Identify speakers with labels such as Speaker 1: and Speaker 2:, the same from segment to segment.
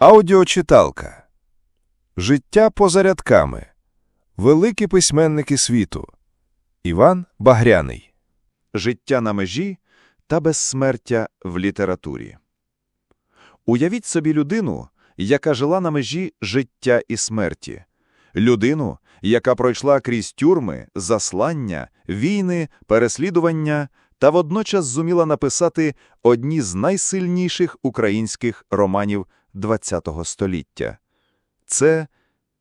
Speaker 1: Аудіочиталка. Життя поза рядками. Великі письменники світу. Іван Багряний.
Speaker 2: Життя на межі та безсмертя в літературі. Уявіть собі людину, яка жила на межі життя і смерті. Людину, яка пройшла крізь тюрми, заслання, війни, переслідування та водночас зуміла написати одні з найсильніших українських романів ХХ століття. Це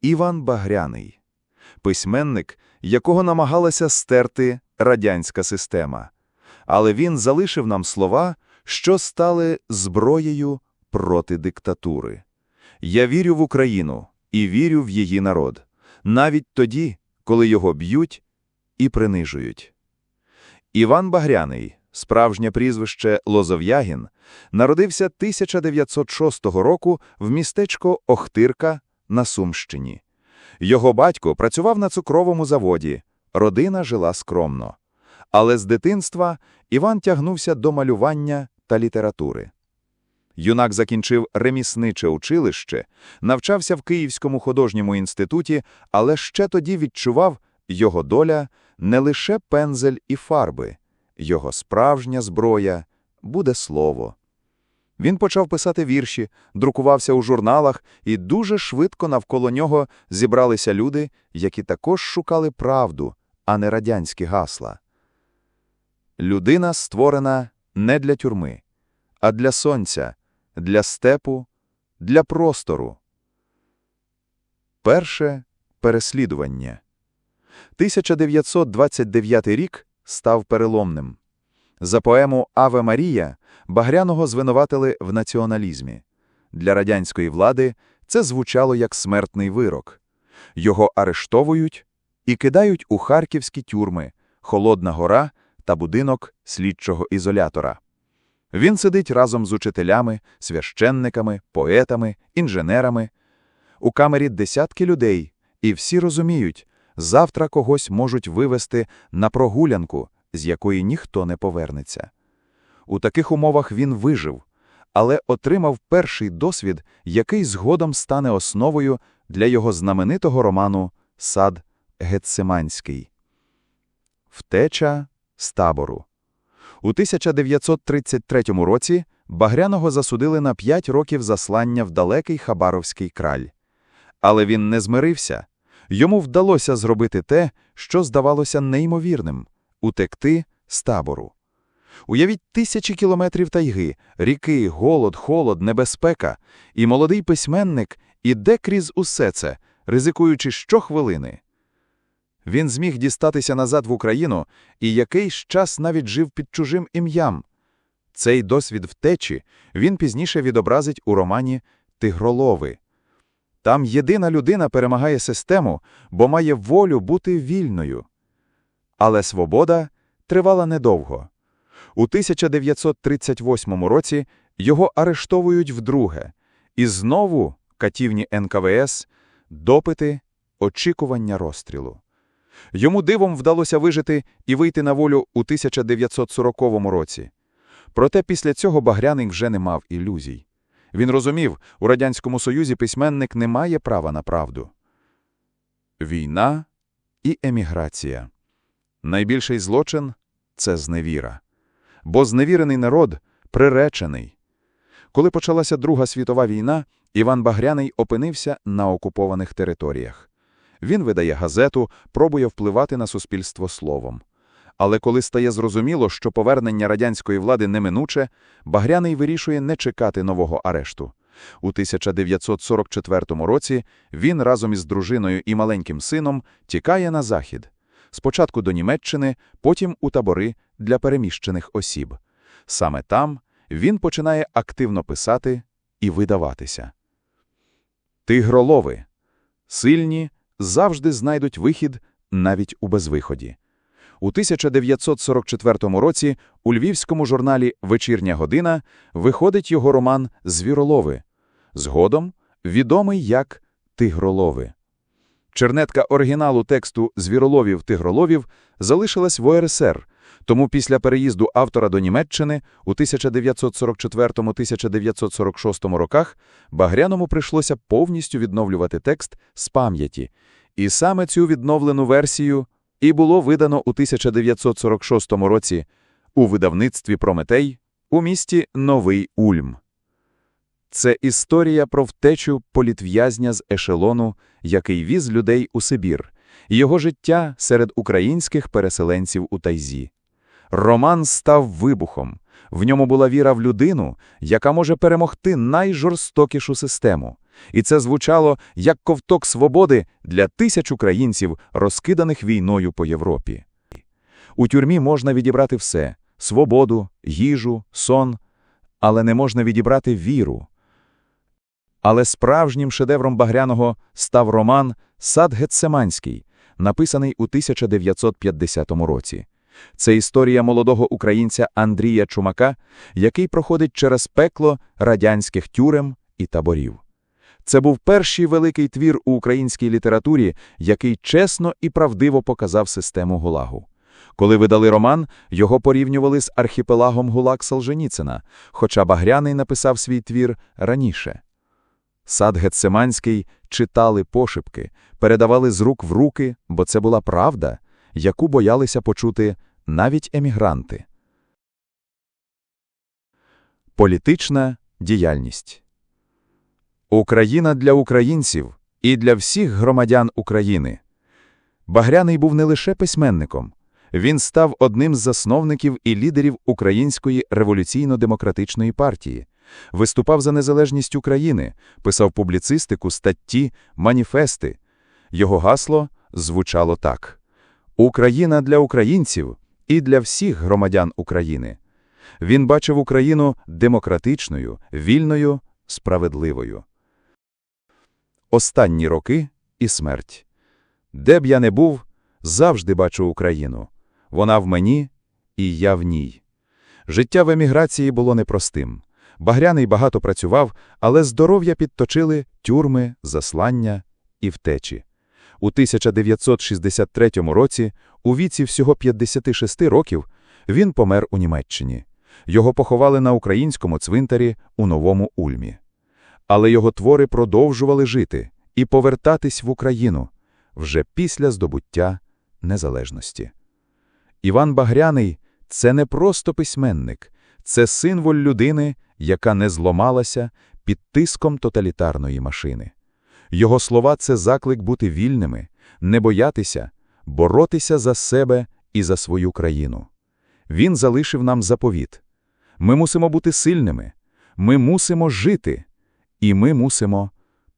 Speaker 2: Іван Багряний, письменник, якого намагалася стерти радянська система. Але він залишив нам слова, що стали зброєю проти диктатури. Я вірю в Україну і вірю в її народ, навіть тоді, коли його б'ють і принижують. Іван Багряний, справжнє прізвище Лозов'ягін, народився 1906 року в містечко Охтирка на Сумщині. Його батько працював на цукровому заводі, родина жила скромно. Але з дитинства Іван тягнувся до малювання та літератури. Юнак закінчив ремісниче училище, навчався в Київському художньому інституті, але ще тоді відчував, його доля не лише пензель і фарби, його справжня зброя буде слово. Він почав писати вірші, друкувався у журналах, і дуже швидко навколо нього зібралися люди, які також шукали правду, а не радянські гасла. Людина створена не для тюрми, а для сонця, для степу, для простору. Перше переслідування. 1929 рік став переломним. За поему Аве Марія Багряного звинуватили в націоналізмі. Для радянської влади це звучало як смертний вирок. Його арештовують і кидають у харківські тюрми, Холодна гора та будинок слідчого ізолятора. Він сидить разом з учителями, священниками, поетами, інженерами. У камері десятки людей, і всі розуміють, завтра когось можуть вивести на прогулянку, з якої ніхто не повернеться. У таких умовах він вижив, але отримав перший досвід, який згодом стане основою для його знаменитого роману Сад Гетсиманський. Втеча з табору. У 1933 році Багряного засудили на 5 років заслання в далекий Хабаровський краль. Але він не змирився. Йому вдалося зробити те, що здавалося неймовірним утекти з табору. Уявіть тисячі кілометрів тайги, ріки, голод, холод, небезпека, і молодий письменник іде крізь усе це, ризикуючи щохвилини. Він зміг дістатися назад в Україну і якийсь час навіть жив під чужим ім'ям. Цей досвід втечі він пізніше відобразить у романі Тигролови. Там єдина людина перемагає систему, бо має волю бути вільною. Але свобода тривала недовго. У 1938 році його арештовують вдруге, і знову катівні НКВС, допити, очікування розстрілу. Йому дивом вдалося вижити і вийти на волю у 1940 році. Проте після цього Багряний вже не мав ілюзій. Він розумів, у Радянському Союзі письменник не має права на правду. Війна і еміграція. Найбільший злочин це зневіра. Бо зневірений народ приречений. Коли почалася Друга світова війна, Іван Багряний опинився на окупованих територіях. Він видає газету, пробує впливати на суспільство словом. Але коли стає зрозуміло, що повернення радянської влади неминуче, Багряний вирішує не чекати нового арешту. У 1944 році він разом із дружиною і маленьким сином тікає на захід. Спочатку до Німеччини, потім у табори для переміщених осіб. Саме там він починає активно писати і видаватися. Тигролови сильні завжди знайдуть вихід навіть у безвиході. У 1944 році у львівському журналі Вечірня година виходить його роман Звіролови, згодом відомий як Тигролови. Чернетка оригіналу тексту Звіроловів Тигроловів залишилась в ОРСР, Тому після переїзду автора до Німеччини у 1944-1946 роках Багряному прийшлося повністю відновлювати текст з пам'яті. І саме цю відновлену версію і було видано у 1946 році у видавництві «Прометей» у місті Новий Ульм. Це історія про втечу політв'язня з ешелону, який віз людей у Сибір, його життя серед українських переселенців у Тайзі. Роман став вибухом. В ньому була віра в людину, яка може перемогти найжорстокішу систему. І це звучало як ковток свободи для тисяч українців, розкиданих війною по Європі. У тюрмі можна відібрати все – свободу, їжу, сон, але не можна відібрати віру. Але справжнім шедевром Багряного став роман «Сад Гетсеманський», написаний у 1950 році. Це історія молодого українця Андрія Чумака, який проходить через пекло радянських тюрем і таборів. Це був перший великий твір у українській літературі, який чесно і правдиво показав систему ГУЛАГу. Коли видали роман, його порівнювали з архіпелагом ГУЛАГ Солженіцина, хоча Багряний написав свій твір раніше. Сад Гетсеманський читали пошепки, передавали з рук в руки, бо це була правда, яку боялися почути навіть емігранти. Політична діяльність Україна для українців і для всіх громадян України. Багряний був не лише письменником. Він став одним з засновників і лідерів Української революційно-демократичної партії, виступав за незалежність України, писав публіцистику, статті, маніфести. Його гасло звучало так: Україна для українців і для всіх громадян України. Він бачив Україну демократичною, вільною, справедливою. Останні роки і смерть. Де б я не був, завжди бачу Україну. Вона в мені, і я в ній. Життя в еміграції було непростим. Багряний багато працював, але здоров'я підточили тюрми, заслання і втечі. У 1963 році, у віці всього 56 років, він помер у Німеччині. Його поховали на українському цвинтарі у Новому Ульмі. Але його твори продовжували жити і повертатись в Україну вже після здобуття незалежності. Іван Багряний – це не просто письменник, це символ людини, яка не зломалася під тиском тоталітарної машини. Його слова – це заклик бути вільними, не боятися, боротися за себе і за свою країну. Він залишив нам заповіт. Ми мусимо бути сильними, ми мусимо жити, і ми мусимо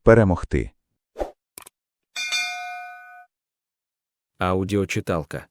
Speaker 2: перемогти.
Speaker 3: Аудіочиталка.